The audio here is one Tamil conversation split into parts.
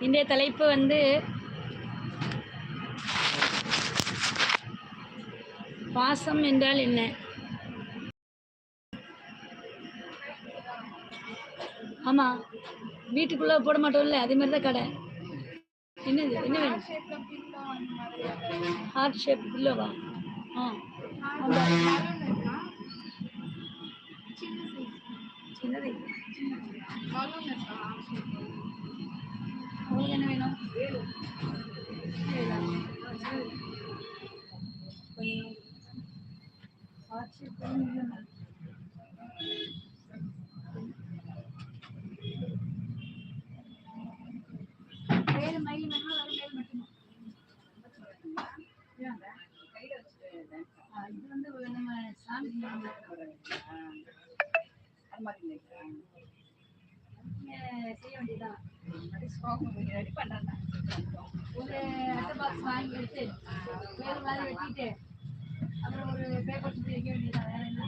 இன்றைய தலைப்பு வந்து பாசம் என்றால் என்ன? ஆமாம் வீட்டுக்குள்ளே போட மாட்டோம்ல அதே மாதிரி தான் கடை. என்னது என்ன வேணும்? ஹார்ட் ஷேப் பில்லோவா ஆ சின்னது பலூன் இருக்கா உங்களுக்கு என்ன வேணும் கொஞ்சம் ஹார்ட் ஷேப் இல்லைண்ணா வேறு மயில் வேணுமா வேறு மயில் மட்டுமா ஆ, இது வந்து நம்ம சாமி நீங்க செய்ய வேண்டியதுதான் ரெடி பண்றேன் ஒரு அட்டை பாக்ஸ் வாங்கி வச்சு வேறு மாதிரி வெட்டிட்டு அப்புறம் ஒரு பேப்பர் சுற்றி வைக்க வேண்டியதுதான் வேற என்ன?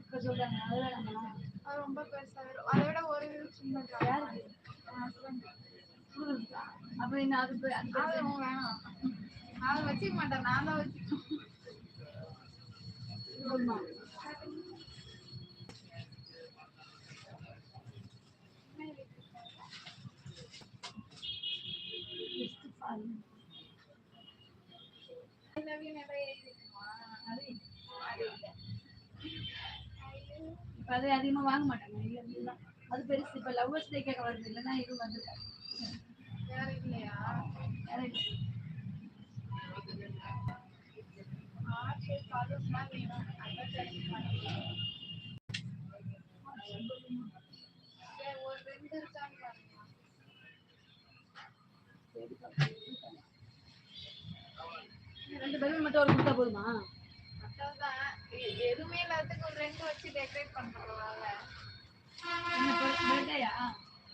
இப்போ சொல்றாங்க. அதுதான் நம்ம அது ரொம்ப பெருசா வரும் அதை விட ஒரு இது சின்னதா யாருக்கு அப்போ என்ன அது வேணாம். அதை வச்சுக்க மாட்டேன். நான் தான் வச்சுக்கணும் இது போதுமா? Just பாருங்க. நவீன நிறைய இருக்குமா அது அது இல்லை இப்போ அது அதிகமாக வாங்க மாட்டாங்க. அது பெருசு. இப்போ லவ்வர்ஸ் டே கேட்க வருது. இல்லைன்னா இது வந்துருக்காது வேற இல்லையா? வேற இல்லை. ஒரு ரெண்டு இருக்கான்னு பாருங்க ரெண்டு பலூன் மட்டும் ஒரு கொடுத்தா போதுமா? எதுவுமே ரெண்டு வச்சு டெக்கரேட் என்ன பர்த்டேயா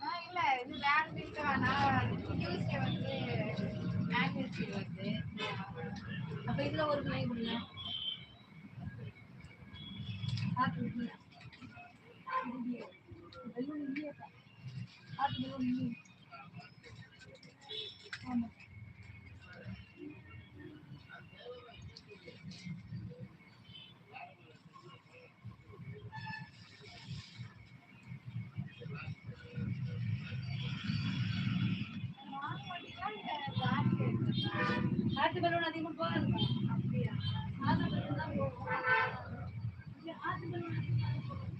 ஆ இல்ல இது வேற வேணாம் டியூஸ்டே வந்து ஆனிவர்சரி வருது. அப்போ இதில் ஒரு பிள்ளை கொடுங்க. ஆமாம் பலூன் அதிகமாக போகாதுப்பா அப்படியா ஹார்ட் பலூன் தான் போகும் இல்ல, ஹார்ட் பலூன் அதிகமாக போகும்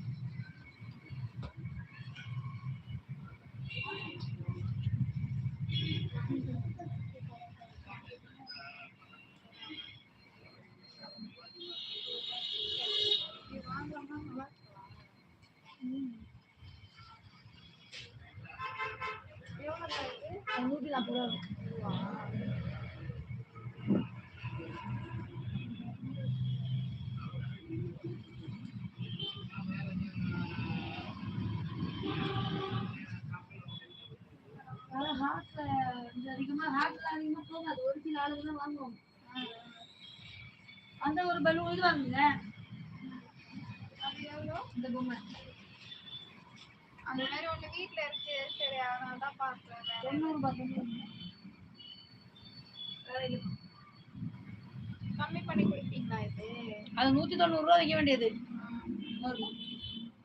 இது வாங்கலாமா நல்லா இருக்குமா? எவ்வளோ இருக்கு அது நூற்றி நாற்பது ரூபா வரும். அதான் ஹார்ட்ல இது அதிகமாக ஹார்ட்ல அதிகமாக போகாது. ஒரு சில ஆளுங்க தான் வாங்குவாங்க அந்த ஒரு பலூன் இது வாங்குங்க. அது எவ்வளோ? இந்த பொம்மை. அந்த மாதிரி ஒண்ணு வீட்ல இருக்கு. சரி அதனால தான் வேற. தொண்ணூறுபா தொண்ணூறு. கம்மி பண்ணி கொடுப்பீங்களா அது நூற்றி தொண்ணூறுரூவா வைக்க வேண்டியது.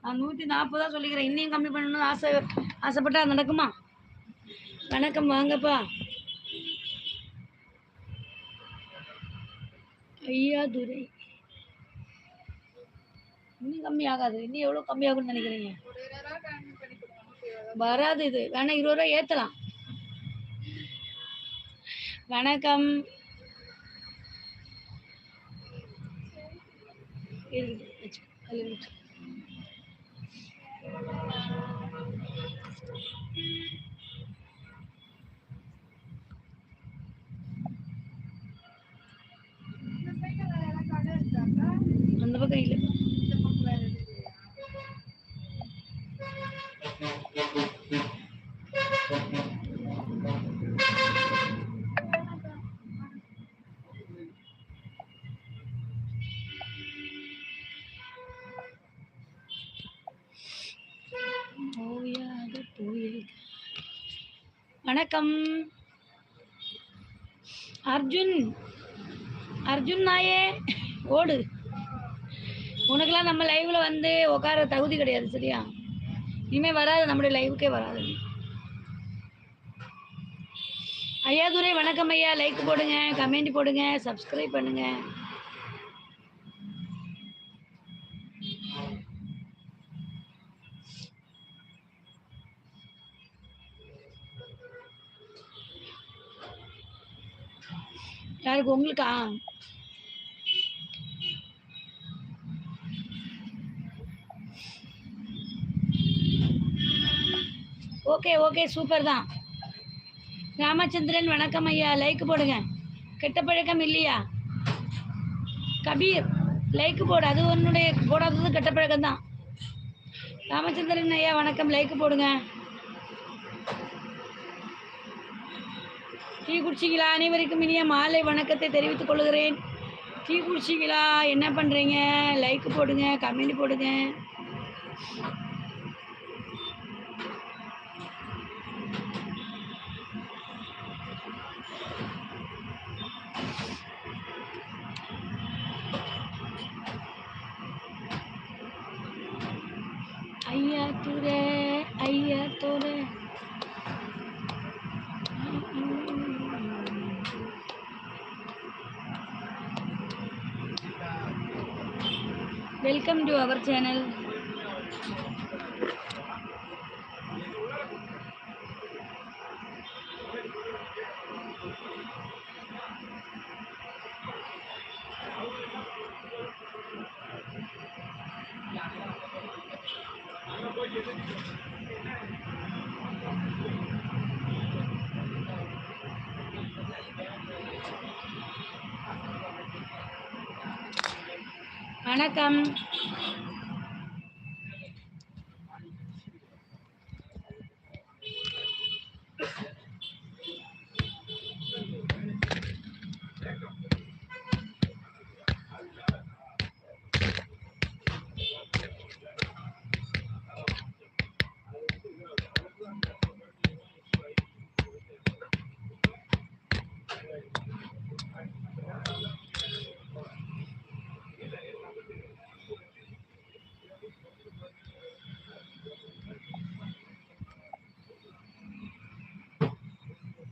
நான் நூற்றி நாற்பதா சொல்லிக்கிறேன். இன்னும் கம்மி பண்ணணும்னு ஆசை ஆசைப்பட்டா அது நடக்குமா? வணக்கம் வாங்கப்பா. ஐயா துரை. இன்னும் கம்மி ஆகாது. இன்னும் எவ்வளோ கம்மி ஆகும்னு நினைக்கிறீங்க? வராது இது. வேணா இருபது ரூபா ஏற்றலாம் வணக்கம் இருக்குது வச்சு அதில் வச்சு இந்த சைடுல வேற ஏதாவது கடை இருக்காக்கா அந்த பக்கம் இல்லை. வணக்கம். அர்ஜுன் அர்ஜுன் நாயே ஓடு. உனக்கெல்லாம் நம்ம லைவ்ல வந்து உட்கார தகுதி கிடையாது சரியா? இனிமே வராது நம்முடைய லைவுக்கே வராது. ஐயாதுரை வணக்கம் ஐயா. லைக் போடுங்க கமெண்ட் போடுங்க சப்ஸ்கிரைப் பண்ணுங்க. யாருக்கு? உங்களுக்கா ஓகே ஓகே சூப்பர் தான். ராமச்சந்திரன் வணக்கம் ஐயா. லைக் போடுங்க. கெட்ட பழக்கம் இல்லையா? கபீர் லைக் போடு. அது உன்னுடைய போடாதது கெட்ட பழக்கம் தான் ராமச்சந்திரன் ஐயா வணக்கம். லைக் போடுங்க. டீ குடிச்சிங்களா அனைவருக்கும் இனிய மாலை வணக்கத்தை தெரிவித்துக் கொள்கிறேன். டீ குடிச்சிங்களா என்ன பண்ணுறீங்க லைக் போடுங்க கமெண்ட் போடுங்க. Welcome to our channel. வணக்கம்.